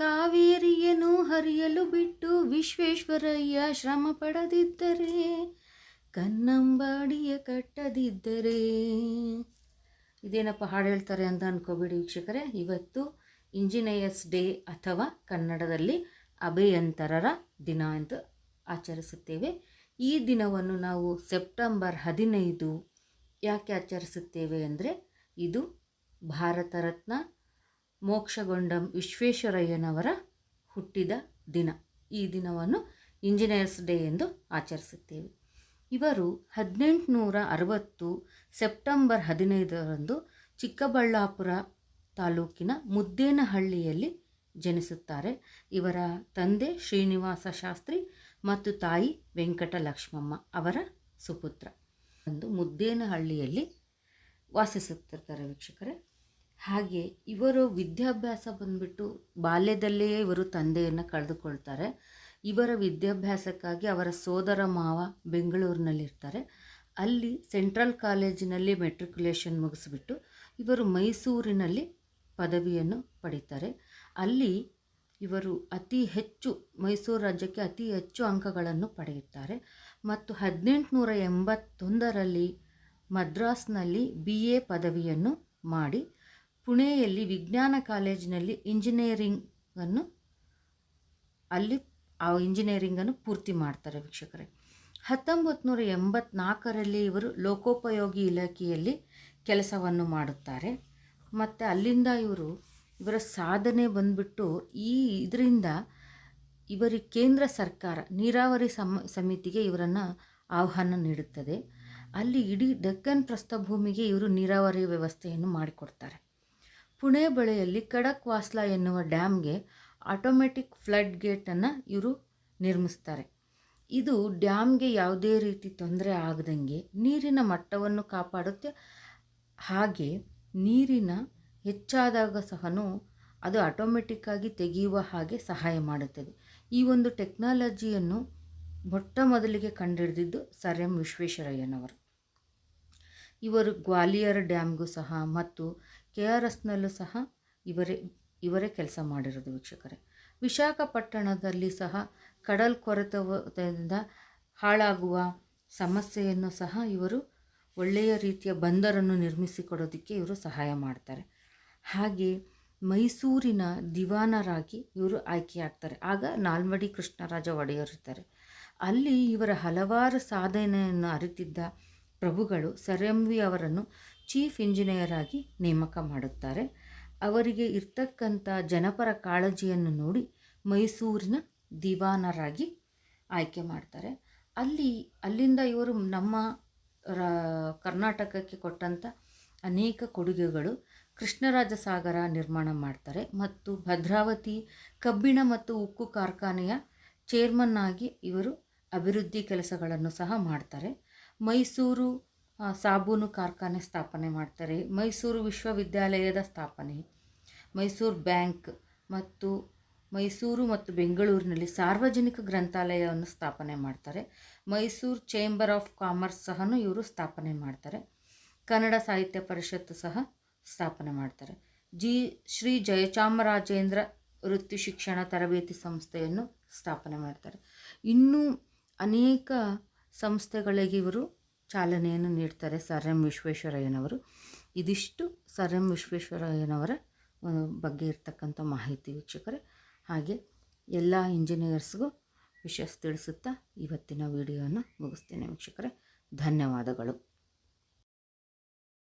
ಕಾವೇರಿಯನ್ನು ಹರಿಯಲು ಬಿಟ್ಟು ವಿಶ್ವೇಶ್ವರಯ್ಯ ಶ್ರಮ ಪಡದಿದ್ದರೆ, ಕನ್ನಂಬಾಡಿಯ ಕಟ್ಟದಿದ್ದರೆ. ಇದೇನಪ್ಪ ಹಾಡು ಹೇಳ್ತಾರೆ ಅಂತ ಅನ್ಕೋಬೇಡಿ ವೀಕ್ಷಕರೇ. ಇವತ್ತು ಇಂಜಿನಿಯರ್ಸ್ ಡೇ ಅಥವಾ ಕನ್ನಡದಲ್ಲಿ ಅಭಿಯಂತರರ ದಿನ ಎಂದು ಆಚರಿಸುತ್ತೇವೆ. ಈ ದಿನವನ್ನು ನಾವು ಸೆಪ್ಟೆಂಬರ್ ಹದಿನೈದು ಯಾಕೆ ಆಚರಿಸುತ್ತೇವೆ ಅಂದರೆ, ಇದು ಭಾರತ ರತ್ನ ಮೋಕ್ಷಗೊಂಡ ವಿಶ್ವೇಶ್ವರಯ್ಯನವರ ಹುಟ್ಟಿದ ದಿನ. ಈ ದಿನವನ್ನು ಇಂಜಿನಿಯರ್ಸ್ ಡೇ ಎಂದು ಆಚರಿಸುತ್ತೇವೆ. ಇವರು ಹದಿನೆಂಟುನೂರ ಅರವತ್ತು ಸೆಪ್ಟೆಂಬರ್ ಹದಿನೈದರಂದು ಚಿಕ್ಕಬಳ್ಳಾಪುರ ತಾಲೂಕಿನ ಮುದ್ದೇನಹಳ್ಳಿಯಲ್ಲಿ ಜನಿಸುತ್ತಾರೆ. ಇವರ ತಂದೆ ಶ್ರೀನಿವಾಸ ಶಾಸ್ತ್ರಿ ಮತ್ತು ತಾಯಿ ವೆಂಕಟಲಕ್ಷ್ಮಮ್ಮ ಅವರ ಸುಪುತ್ರ. ಒಂದು ಮುದ್ದೇನಹಳ್ಳಿಯಲ್ಲಿ ವಾಸಿಸುತ್ತಿರ್ತಾರೆ ವೀಕ್ಷಕರೇ. ಹಾಗೆ ಇವರು ವಿದ್ಯಾಭ್ಯಾಸ ಬಂದ್ಬಿಟ್ಟು ಬಾಲ್ಯದಲ್ಲಿಯೇ ಇವರು ತಂದೆಯನ್ನು ಕಳೆದುಕೊಳ್ತಾರೆ. ಇವರ ವಿದ್ಯಾಭ್ಯಾಸಕ್ಕಾಗಿ ಅವರ ಸೋದರ ಮಾವ ಬೆಂಗಳೂರಿನಲ್ಲಿರ್ತಾರೆ. ಅಲ್ಲಿ ಸೆಂಟ್ರಲ್ ಕಾಲೇಜಿನಲ್ಲಿ ಮೆಟ್ರಿಕ್ಯುಲೇಷನ್ ಮುಗಿಸ್ಬಿಟ್ಟು ಇವರು ಮೈಸೂರಿನಲ್ಲಿ ಪದವಿಯನ್ನು ಪಡಿತಾರೆ. ಅಲ್ಲಿ ಇವರು ಅತಿ ಹೆಚ್ಚು, ಮೈಸೂರು ರಾಜ್ಯಕ್ಕೆ ಅತಿ ಹೆಚ್ಚು ಅಂಕಗಳನ್ನು ಪಡೆಯುತ್ತಾರೆ. ಮತ್ತು ಹದಿನೆಂಟುನೂರ ಎಂಬತ್ತೊಂದರಲ್ಲಿ ಮದ್ರಾಸ್ನಲ್ಲಿ ಬಿ ಎ ಪದವಿಯನ್ನು ಮಾಡಿ ಪುಣೆಯಲ್ಲಿ ವಿಜ್ಞಾನ ಕಾಲೇಜಿನಲ್ಲಿ ಇಂಜಿನಿಯರಿಂಗನ್ನು ಅಲ್ಲಿ ಆ ಇಂಜಿನಿಯರಿಂಗನ್ನು ಪೂರ್ತಿ ಮಾಡ್ತಾರೆ ವೀಕ್ಷಕರೇ. ಹತ್ತೊಂಬತ್ತು ನೂರ ಎಂಬತ್ನಾಲ್ಕರಲ್ಲಿ ಇವರು ಲೋಕೋಪಯೋಗಿ ಇಲಾಖೆಯಲ್ಲಿ ಕೆಲಸವನ್ನು ಮಾಡುತ್ತಾರೆ. ಮತ್ತು ಅಲ್ಲಿಂದ ಇವರು ಇವರ ಸಾಧನೆ ಬಂದ್ಬಿಟ್ಟು ಈ ಇದರಿಂದ ಇವರಿಗೆ ಕೇಂದ್ರ ಸರ್ಕಾರ, ನೀರಾವರಿ ಸಮ, ಸಮಿತಿಗೆ ಇವರನ್ನು ಆಹ್ವಾನ ನೀಡುತ್ತದೆ. ಅಲ್ಲಿ ಇಡೀ ಡೆಕ್ಕನ್ ಪ್ರಸ್ಥಭೂಮಿಗೆ ಇವರು ನೀರಾವರಿ ವ್ಯವಸ್ಥೆಯನ್ನು ಮಾಡಿಕೊಡ್ತಾರೆ. ಪುಣೆ ಬಳಿಯಲ್ಲಿ ಖಡಕ್ ವಾಸ್ಲಾ ಎನ್ನುವ ಡ್ಯಾಮ್ಗೆ ಆಟೋಮೆಟಿಕ್ ಫ್ಲಡ್ ಗೇಟನ್ನು ಇವರು ನಿರ್ಮಿಸ್ತಾರೆ. ಇದು ಡ್ಯಾಮ್ಗೆ ಯಾವುದೇ ರೀತಿ ತೊಂದರೆ ಆಗದಂಗೆ ನೀರಿನ ಮಟ್ಟವನ್ನು ಕಾಪಾಡುತ್ತೆ. ಹಾಗೆ ನೀರಿನ ಹೆಚ್ಚಾದಾಗ ಸಹ ಅದು ಆಟೋಮೆಟಿಕ್ಕಾಗಿ ತೆಗೆಯುವ ಹಾಗೆ ಸಹಾಯ ಮಾಡುತ್ತದೆ. ಈ ಒಂದು ಟೆಕ್ನಾಲಜಿಯನ್ನು ಮೊಟ್ಟ ಮೊದಲಿಗೆ ಕಂಡುಹಿಡಿದಿದ್ದು ಸರ್ ಎಂ ವಿಶ್ವೇಶ್ವರಯ್ಯನವರು. ಇವರು ಗ್ವಾಲಿಯರ್ ಡ್ಯಾಮ್ಗೂ ಸಹ ಮತ್ತು ಕೆ ಆರ್ ಎಸ್ನಲ್ಲೂ ಸಹ ಇವರೇ ಇವರೇ ಕೆಲಸ ಮಾಡಿರೋದು ವೀಕ್ಷಕರೇ. ವಿಶಾಖಪಟ್ಟಣದಲ್ಲಿ ಸಹ ಕಡಲ್ ಕೊರೆತದಿಂದ ಹಾಳಾಗುವ ಸಮಸ್ಯೆಯನ್ನು ಸಹ ಇವರು ಒಳ್ಳೆಯ ರೀತಿಯ ಬಂದರನ್ನು ನಿರ್ಮಿಸಿಕೊಡೋದಕ್ಕೆ ಇವರು ಸಹಾಯ ಮಾಡ್ತಾರೆ. ಹಾಗೆ ಮೈಸೂರಿನ ದಿವಾನರಾಗಿ ಇವರು ಆಯ್ಕೆಯಾಗ್ತಾರೆ ಆಗ ನಾಲ್ವಡಿ ಕೃಷ್ಣರಾಜ ಒಡೆಯರ್ ಇರ್ತಾರೆ. ಅಲ್ಲಿ ಇವರ ಹಲವಾರು ಸಾಧನೆಯನ್ನು ಅರಿತಿದ್ದ ಪ್ರಭುಗಳು ಸರ್ ಎಂ ವಿ ಅವರನ್ನು ಚೀಫ್ ಇಂಜಿನಿಯರ್ ಆಗಿ ನೇಮಕ ಮಾಡುತ್ತಾರೆ. ಅವರಿಗೆ ಇರ್ತಕ್ಕಂಥ ಜನಪರ ಕಾಳಜಿಯನ್ನು ನೋಡಿ ಮೈಸೂರಿನ ದಿವಾನರಾಗಿ ಆಯ್ಕೆ ಮಾಡ್ತಾರೆ. ಅಲ್ಲಿ, ಅಲ್ಲಿಂದ ಇವರು ನಮ್ಮ ಕರ್ನಾಟಕಕ್ಕೆ ಕೊಟ್ಟಂಥ ಅನೇಕ ಕೊಡುಗೆಗಳು ಕೃಷ್ಣರಾಜ ಸಾಗರ ನಿರ್ಮಾಣ ಮಾಡ್ತಾರೆ ಮತ್ತು ಭದ್ರಾವತಿ, ಕಬ್ಬಿಣ ಮತ್ತು ಉಕ್ಕು ಕಾರ್ಖಾನೆಯ ಚೇರ್ಮನ್ ಆಗಿ ಇವರು ಅಭಿವೃದ್ಧಿ ಕೆಲಸಗಳನ್ನು ಸಹ ಮಾಡ್ತಾರೆ. ಮೈಸೂರು ಸಾಬೂನು ಕಾರ್ಖಾನೆ ಸ್ಥಾಪನೆ ಮಾಡ್ತಾರೆ. ಮೈಸೂರು ವಿಶ್ವವಿದ್ಯಾಲಯದ ಸ್ಥಾಪನೆ. ಮೈಸೂರು ಬ್ಯಾಂಕ್ ಮತ್ತು ಮೈಸೂರು ಮತ್ತು ಬೆಂಗಳೂರಿನಲ್ಲಿ ಸಾರ್ವಜನಿಕ ಗ್ರಂಥಾಲಯವನ್ನು ಸ್ಥಾಪನೆ ಮಾಡ್ತಾರೆ. ಮೈಸೂರು ಚೇಂಬರ್ ಆಫ್ ಕಾಮರ್ಸ್ ಸಹ ಇವರು ಸ್ಥಾಪನೆ ಮಾಡ್ತಾರೆ. ಕನ್ನಡ ಸಾಹಿತ್ಯ ಪರಿಷತ್ತು ಸಹ ಸ್ಥಾಪನೆ ಮಾಡ್ತಾರೆ. ಜಿ, ಶ್ರೀ ಜಯಚಾಮರಾಜೇಂದ್ರ ವೃತ್ತಿ ಶಿಕ್ಷಣ ತರಬೇತಿ ಸಂಸ್ಥೆಯನ್ನು ಸ್ಥಾಪನೆ ಮಾಡ್ತಾರೆ. ಇನ್ನೂ ಅನೇಕ ಸಂಸ್ಥೆಗಳಿಗೆ ಇವರು ಚಾಲನೆಯನ್ನು ನೀಡ್ತಾರೆ ಸರ್ ಎಂ ವಿಶ್ವೇಶ್ವರಯ್ಯನವರು. ಇದಿಷ್ಟು ಸರ್ ಎಂ ವಿಶ್ವೇಶ್ವರಯ್ಯನವರ ಬಗ್ಗೆ ಇರ್ತಕ್ಕಂಥ ಮಾಹಿತಿ ವೀಕ್ಷಕರೇ. ಹಾಗೆ ಎಲ್ಲ ಇಂಜಿನಿಯರ್ಸ್ಗೂ ವಿಷಯ ತಿಳಿಸುತ್ತಾ ಇವತ್ತಿನ ವಿಡಿಯೋನ ಮುಗಿಸ್ತೇನೆ ವೀಕ್ಷಕರೇ. ಧನ್ಯವಾದಗಳು.